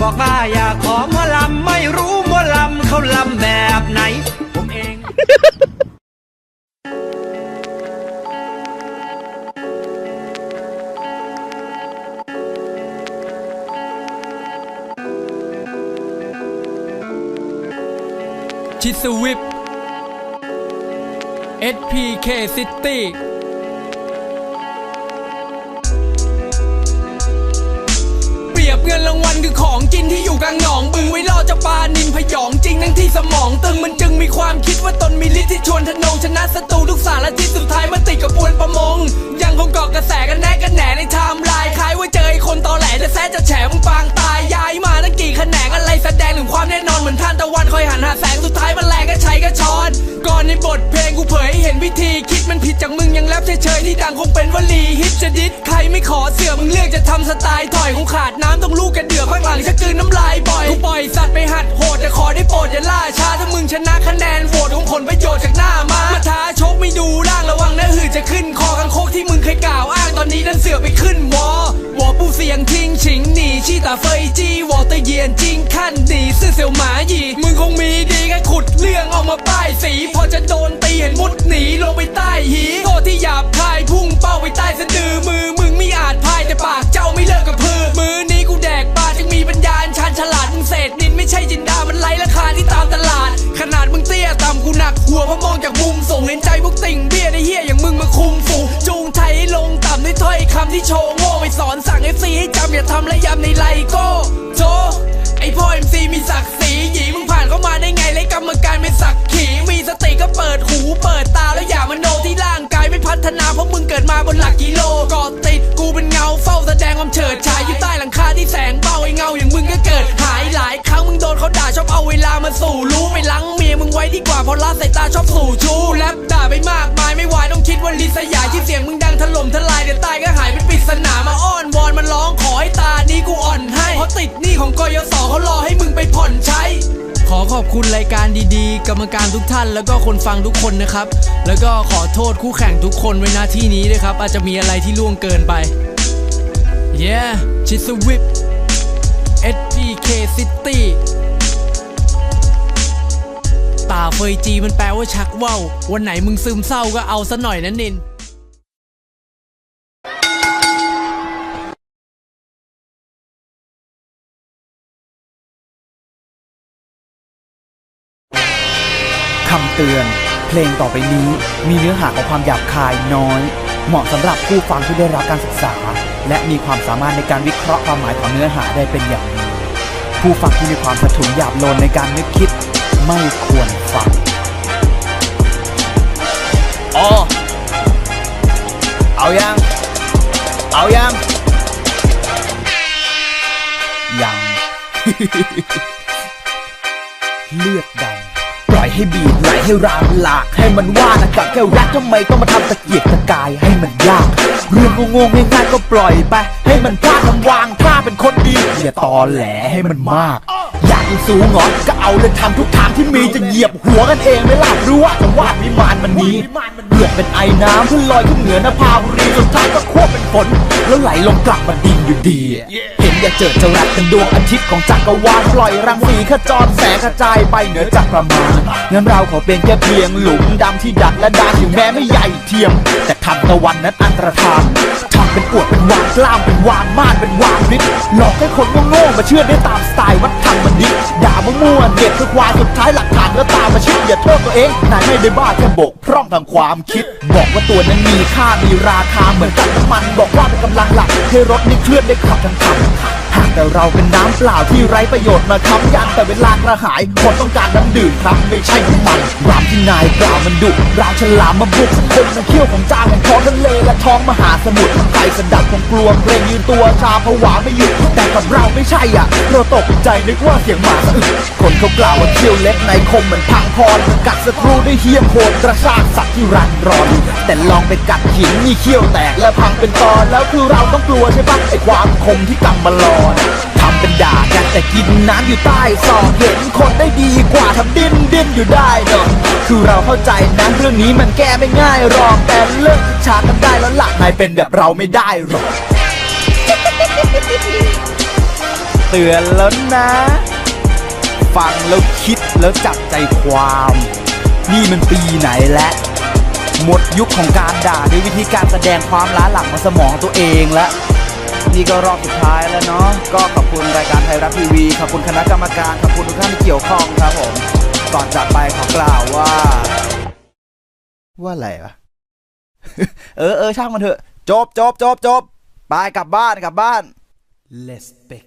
บอกว่าอยากขอหมอลำไม่รู้หมอลำเขาลำแบบไหน ผมเอง ชิสวิป SPK City เปรียบเงินรางวัลคือของ ปานินพยองจริงทั้งที่สมองตึงมันจึงมีความคิดว่าตนมีฤทธิ์ที่ชวนทนงชนะศัตรูทุกสารทิศสุดท้ายมาติดกับอวนประมง ยังคงเกาะกระแสกันแน่กันแหนในไทม์ไลน์คล้ายว่าเจอไอ้คนตอแหลจะแซ่จะแฉมึงปางตายย้ายมาตั้งกี่แขนงอะไรแสดงถึงความแน่นอนเหมือนท่านตะวันคอยหันหาแสงสุดท้ายมันแรงก็ใช้ก็ช้อนก่อนในบทเพลงกูเผยให้เห็นวิธีคิดมันผิดจากมึงยังแรปเฉยๆที่ดังคงเป็นวลีฮิตจะดิสใครไม่ขอเสือมึงเลือกจะทำสไตล์ถอยคงขาดน้ำต้องลูกกระเดือกข้างหลังจะกลืนน้ำลายบ่อยกูปล่อยสัตว นะคะแนนโหวตของผลประโยชน์จากหน้ามามาท้าชกไม่ดูร่างระวังนะหือจะขึ้นคอกังโคกที่มึงเคยกล่าวอ้างตอนนี้นั่นเสือไปขึ้นวอวอปูเสียงทิ้งฉิงหนีชี้ตาเฟยจีวอตะเยียนจริงขั้นหนีซื่อเสี่ยวหมาหยีมึงคงมีดีแค่ขุดเรื่องออกมาป้ายสี พอจะโดนตีเห็นมุดหนีลงไปใต้ห เพราะมองจากมุมส่งเห็นใจพวกติ่งเบี้ยในเฮียอย่างมึงมาคุมฝูจูงไทยให้ลงต่ำด้วยถ้อยคำที่โชว์โง่ไปสอนสั่งเอฟซีให้จำอย่าทำและย้ำในไลโก้โจไอพ่อเอ็มซีมีศักดิ์ศรีหยีมึงผ่านเข้ามาได้ไงและกรรมการเป็นศักดิ์ขีมีสติก็เปิดหูเปิดตาแล้วอย่ามโนที่ร่างกาย ฒนาเพราะมึงเกิดมาบนหลักกิโลเกาะติดกูเป็นเงาเฝ้าแสดงความเฉิดฉายอยู่ใต้หลังคาที่แสงเบาไอเงาอย่างมึงก็เกิดหายหลายครั้งมึงโดนเขาด่าชอบเอาเวลามาสู่รู้ไปลังเมียมึงไว้ดีกว่าเพราะละสายตาชอบสู่ชูแลบด่าไปมากมายไม่ไหวต้องคิดว่าลิสยายที่เสียงมึงดังถล่มทลายเดี๋ยวตายก็หายเป็นปริศนามาอ้อนวอนมันร้องขอให้ตานี้กูอ่อนให้เพราะติดหนี้ของกยศเขารอให้มึงไปผ่อนใช้ ขอขอบคุณรายการดีๆ กรรมการทุกท่าน แล้วก็คนฟังทุกคนนะครับ แล้วก็ขอโทษคู่แข่งทุกคนไว้หน้าที่นี้ด้วยครับ อาจจะมีอะไรที่ล่วงเกินไป Yeah ชิสวิป SPK City ตาเฟยจีมันแปลว่าชักว่าววันไหนมึงซึมเศร้าก็เอาซะหน่อยนะนิน คำเตือน เพลงต่อไปนี้มีเนื้อหาของความหยาบคายน้อย เหมาะสำหรับผู้ฟังที่ได้รับการศึกษา และมีความสามารถในการวิเคราะห์ความหมายของเนื้อหาได้เป็นอย่างดีผู้ฟังที่มีความสะทุนหยาบโลนในการนึกคิด ไม่ควรฟังอ๋อเอายัง เอายัง ยัง เลือดดำปล่อย ให้บีดไหลให้รามหลาก ให้มันว่านะกับแค่รักทำไมต้องมาทำตะเกียกตะกายให้มันยาก เรื่องงงง่ายๆก็ปล่อยไป ให้มันพลาดทำวางท่าเป็นคนดีอย่าตอแหลให้มันมาก อยากสูงหรอก็เอาเลยทำทุกทางที่มีจะเหยียบหัวกันเองไม่ล่ะรู้ว่าจะวาดวิมานมันนี้เลือดเป็นไอ้น้ำที่ลอยขึ้นเหนือหน้าผาบุรีสุดท้ายก็ควบเป็น ฝนแล้วไหลลงกลับมาดินอยู่ดี เห็นอย่าเจิดจะรักเป็นดวงอาทิตย์ของจักรวาลปล่อยรังสีขจรแสงกระจายไปเหนือจักรมาลงั้นเราขอเป็นแค่เพียงหลุมดำที่ดักและดานถึงแม้ไม่ใหญ่เทียม แต่ทำตะวันนั้นอันตรธานทำ เป็นอวดเป็นวางกล้ามเป็นวางม่านเป็นวางฤทธิ์หลอกให้คนโง่ๆมาเชื่อได้ตามสไตล์วัดธรรมบัณฑิตด่ามั่วๆเด็ดคือควายสุดท้ายหลักฐานก็ตามมาชิดอย่าโทษตัวเองนายไม่ได้บ้าแค่บกพร่องทางความคิด บอกว่าตัวนั้นมีค่ามีราคาเหมือนกับน้ำมัน บอกว่าเป็นกำลังหลักให้รถนี้เคลื่อนได้ขับทั้งคัน แต่เราเป็นน้ำเปล่าที่ไร้ประโยชน์มาค้ำยันแต่เวลากระหายคนต้องการน้ำดื่มครับไม่ใช่น้ำมันรามที่นายกล่าวมันดุราฉลามมาบุกคนมันเขี้ยวของเจ้าแห่งท้องทะเลและท้องมหาสมุทรใครสะดับคงกลัวเกรงยืนตัวชาผวาไม่หยุดแต่กับเราไม่ใช่อะ เราตกใจนึกว่าเสียงหมาสะอึกคนเขากล่าวว่าเขี้ยวเล็บในคมเหมือนพังพรกัดศัตรูได้เหี้ยมโหดกระชากสัตว์ที่รันรอนแต่ลองไปกัดหินมีเขี้ยวแตกและพังเป็นตอนแล้วคือเราต้องกลัวใช่ปะไอความคมที่กำมารอนทำเป็นด่ากันแต่กินน้ำอยู่ใต้ซอกเห็นคนได้ดีกว่าทำดิ้นดิ้นอยู่ได้เนาะคือเราเข้าใจนะเรื่องนี้มันแก้ไม่ง่ายหรอกแต่เลิกชากันได้แล้วหลักนายเป็นแบบเราไม่ได้หรอกเตือนแล้วนะ ฟังแล้วคิดแล้วจับใจความ นี่มันปีไหนแล้วหมดยุคของการด่าด้วยวิธีการแสดงความล้าหลังของสมองตัวเองแล้ว นี่ก็รอบสุดท้ายแล้วเนาะก็ขอบคุณรายการไทยรัฐทีวีขอบคุณคณะกรรมการขอบคุณทุกท่านที่เกี่ยวข้องครับผมก่อนจากไปขอกล่าวว่า ว่าอะไรวะเออเออช่างมันเถอะ จบจบจบจบไปกลับบ้านกลับบ้าน Respect